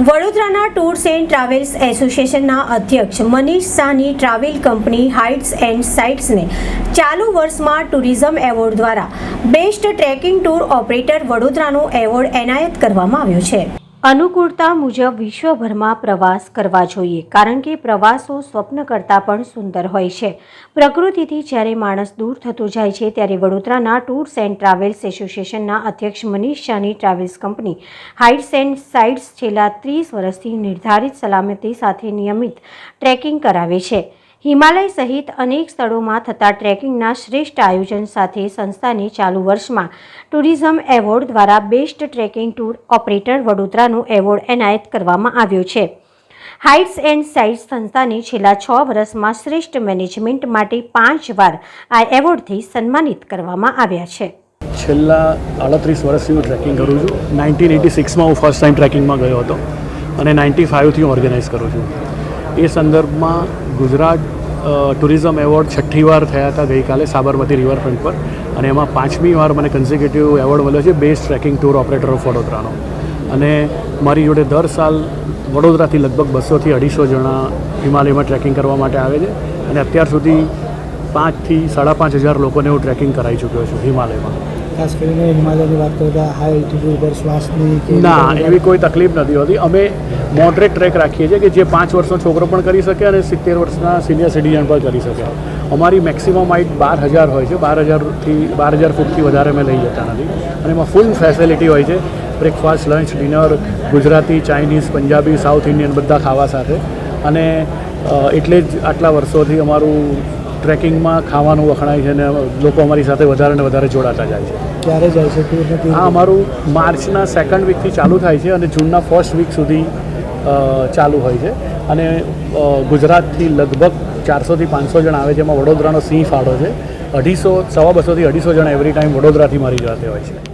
વડોદરાના tours and travels એસોસિએશનના અધ્યક્ષ મનીષ સાની ટ્રાવેલ કંપની હાઇટ્સ એન્ડ સાઇટ્સને ચાલુ વર્ષમાં ટુરિઝમ એવોર્ડ દ્વારા બેસ્ટ ટ્રેકિંગ ટૂર ઓપરેટર વડોદરાનો એવોર્ડ એનાયત કરવામાં આવ્યો છે. અનુકૂળતા મુજબ વિશ્વભરમાં પ્રવાસ કરવા જોઈએ, કારણ કે પ્રવાસો સ્વપ્ન કરતાં પણ સુંદર હોય છે. પ્રકૃતિથી જ્યારે માણસ દૂર થતો જાય છે, ત્યારે વડોદરાના ટૂર્સ એન્ડ ટ્રાવેલ્સ એસોસિએશનના અધ્યક્ષ મનીષ શાહની travels company heights and sites છેલ્લા ત્રીસ વર્ષથી નિર્ધારિત સલામતી સાથે નિયમિત ટ્રેકિંગ કરાવે છે. હિમાલય સહિત અનેક સ્થળોમાં થતા ટ્રેકિંગના શ્રેષ્ઠ આયોજન સાથે સંસ્થાને ચાલુ વર્ષમાં ટુરિઝમ એવોર્ડ દ્વારા બેસ્ટ ટ્રેકિંગ ટૂર ઓપરેટર વડોદરાનો એવોર્ડ એનાયત કરવામાં આવ્યો છે. હાઇટ્સ એન્ડ સાઇટ્સ સંસ્થાને છેલ્લા છ વર્ષમાં શ્રેષ્ઠ મેનેજમેન્ટ માટે પાંચ વાર આ એવોર્ડથી સન્માનિત કરવામાં આવ્યા છે. છેલ્લા આડત્રીસ વર્ષથી હું ટ્રેકિંગ કરું છું. નાઇન્ટીન એટી સિક્સમાં હું ફર્સ્ટ ટાઈમ ટ્રેકિંગમાં ગયો હતો અને નાઇન્ટી ફાઇવથી હું ઓર્ગેનાઇઝ કરું છું. એ સંદર્ભમાં ગુજરાત ટુરિઝમ એવોર્ડ છઠ્ઠી વાર થયા હતા ગઈકાલે સાબરમતી રિવરફ્રન્ટ પર. અને એમાં પાંચમી વાર મને કન્ઝિક્યુટિવ એવોર્ડ મળ્યો છે best trekking tour operator of વડોદરાનો. અને મારી જોડે દર સાલ વડોદરાથી લગભગ બસોથી અઢીસો જણા હિમાલયમાં ટ્રેકિંગ કરવા માટે આવે છે. અને અત્યાર સુધી પાંચથી સાડા પાંચ હજાર લોકોને હું ટ્રેકિંગ કરાવી ચૂક્યો છું હિમાલયમાં. ખાસ કરીને હિમાલયની વાત કરતા હાઈ એલ્ટિટ્યુડ પર શ્વાસની ના એવી કોઈ તકલીફ નથી હોતી. અમે મોડરેટ ટ્રેક રાખીએ છીએ કે જે પાંચ વર્ષનો છોકરો પણ કરી શકે અને સિત્તેર વર્ષના સિનિયર સિટીઝન પણ કરી શકે. અમારી મેક્સિમમ હાઇટ બાર હજાર હોય છે. બાર હજારથી બાર હજાર ફૂટથી વધારે અમે લઈ જતા નથી. અને એમાં ફૂલ ફેસિલિટી હોય છે. Breakfast lunch dinner Gujarati Chinese Punjabi south Indian બધા ખાવા સાથે. અને એટલે જ આટલા વર્ષોથી અમારું ટ્રેકિંગમાં ખાવાનું વખણાય છે અને લોકો અમારી સાથે વધારે ને વધારે જોડાતા જાય છે. ક્યારે જાય છે આ અમારું માર્ચના સેકન્ડ વીકથી ચાલુ થાય છે અને જૂનના ફર્સ્ટ વીક સુધી ચાલુ હોય છે. અને ગુજરાતથી લગભગ ચારસોથી પાંચસો જણ આવે છે. એમાં વડોદરાનો સિંહ ફાળો છે. અઢીસો, સવા બસોથી અઢીસો જણ એવરી ટાઈમ વડોદરાથી મારી જાતે હોય છે.